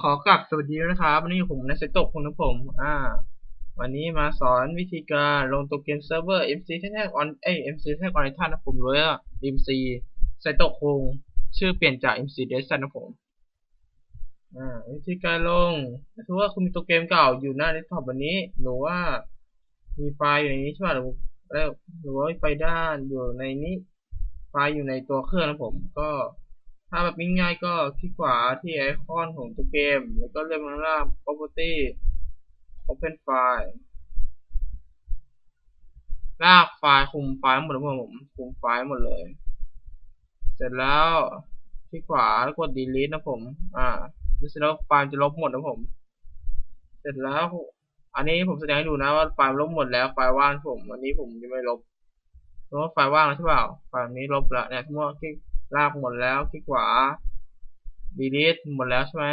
ขอกลับสวัสดีนะครับ วันนี้ผมนายเซโตะคุณนะผม อ่า วันนี้มาสอนวิธีการลงตัวเกมเซิร์ฟเวอร์ MC แท็กออนเอ้ MC แท็กออนไททันนะผมเลยอะ MC ไซโตะคงชื่อเปลี่ยนจาก MC d e s นะผม อ่า วิธีการลงถือว่าคุณมีตัวเกมเก่าอยู่หน้าเดสก์ท็อปวันนี้ หรือว่ามีไฟล์อยู่ในนี้ใช่ป่ะหรือแล้วหรือว่าไฟล์ด้านอยู่ในนี้ ไฟล์อยู่ในตัวเครื่องนะผม ก็ ถ้าแบบง่ายๆก็คลิกขวาที่ไอคอนของตัวเกม แล้วก็เลือกข้าล่าง property open file ลากไฟล์คุมไฟล์หมดเลยผมคุมไฟล์หมดเลย เสร็จแล้วคลิกขวาแล้วกด delete นะผม อ่าเสร็จแล้วไฟล์จะลบหมดนะผม เสร็จแล้ว อันนี้ผมแสดงให้ดูนะว่าไฟล์ลบหมดแล้วไฟล์ว่างผม อันนี้ผมยังไม่ลบเพราะว่าไฟล์ว่างแล้วใช่เปล่าไฟล์นี้ลบแล้วเนี่ยทั้งหมดคลิก ลากหมดแล้วคลิกขวา delete หมดแล้วใช่ไหม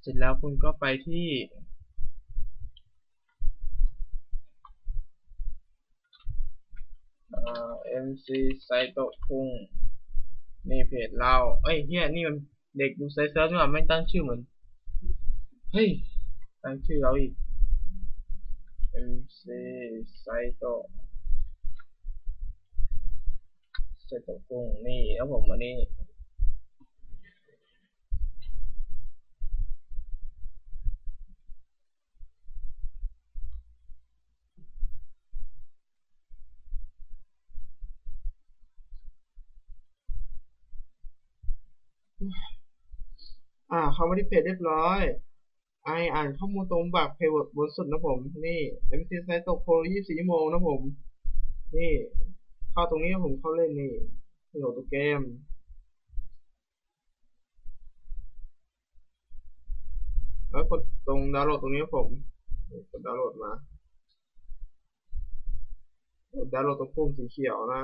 เสร็จแล้วคุณก็ไปที่เอ่อ MC ไซโตะคุงนี่เพจเรา เอ้ยเฮียนี่มันเด็กดูไซเซิร์นี่ว่าไม่ตั้งชื่อเหมือน เฮ้ย ตั้งชื่อเราอีก MC ไซโตะไซโตะคุงนี่แล้วผมอันนี้อ่าเข้ามาที่เพจเรียบร้อย ไออ่านข้อมูลตรงบักเพจบนสุดนะผม นี่ MC ไซโตะโคโร24ชั่วโมงนะผม นี่ เข้าตรงนี้ผมเข้าเล่นนี่โหลดตัวเกม แล้วกดตรงดาวน์โหลดตรงนี้ผมกดดาวน์โหลดมากดดาวน์โหลดตรงปุ่มสีเขียวนะ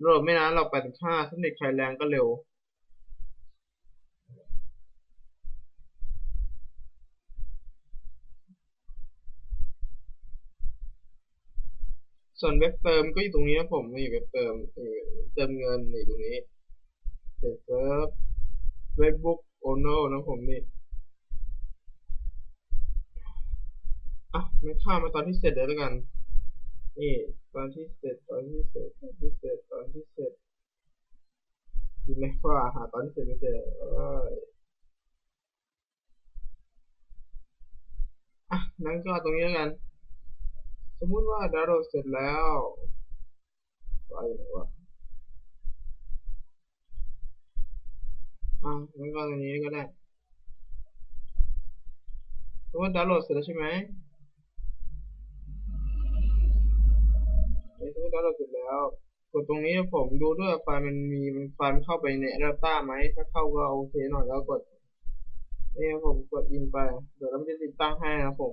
โหลดไม่นานเราไปถึง5ถ้าเน็ตใครแรงก็เร็ว ส่วนเว็บเติมก็อยู่ตรงนี้นะผมนี่เว็บเติมเติมเงินนี่ตรงนี้เพจเซิร์ฟเว็บบุ๊กโอโนนะผมนี่อะไม่ข้ามมาตอนที่เสร็จเลยแล้วกัน นี่ตอนที่เสร็จตอนที่เสร็จตอนที่เสร็จตอนที่เสร็จดีไหมว่าหาตอนที่เสร็จไม่เจอเอ้ยอะนั้นก็ตรงนี้แล้วกัน มมุติว่าดาวน์โหลดเสร็จแล้วไปไหนวะอะงั้นก็ตรงนี้ก็ได้สมมติดาวน์โหลดเสร็จแล้วใช่ไหมสมมติดาวน์โหลดเสร็จแล้วกดตรงนี้ผมดูด้วยไฟล์มันมีมันไฟล์มันเข้าไปใน Adapter ไหมถ้าเข้าก็โอเคหน่อยแล้วกดนี่ผมกด in ไปเดี๋ยวเราจะติดตั้งให้นะผม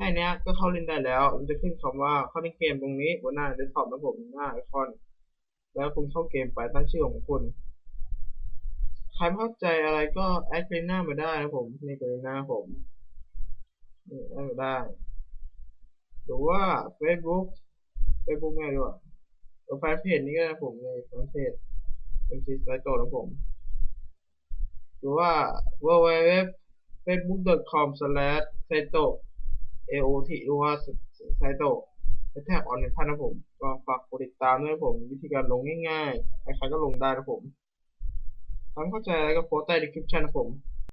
แค่นี้ก็เข้าเล่นได้แล้ว มันจะขึ้นคำว่าเข้าเล่นเกมตรงนี้บนหน้าเดสก์ท็อปนะผมหน้าไอคอน แล้วคุณเข้าเกมไปตั้งชื่อของคุณใครไม่เข้าใจอะไรก็แอดเกรน่ามาได้นะผมนี่เกรน่าผมนี่แอดมาได้หรือว่า Facebook Facebook ไงดีกว่าแฟนเพจนี้ก็ได้ผมในแฟนเพจ MC ไซโตนะผม หรือว่า www facebook.com/saito เอโต AOT หรือว่าไซโตแท็บออนเนท่านนะผม ก็ฝากกดติดตามด้วยผม วิธีการลงง่ายๆ ใครๆก็ลงได้นะผมถ้าเข้าใจอะไรก็โพสต์ใต้ดีคริปชั่นนะผม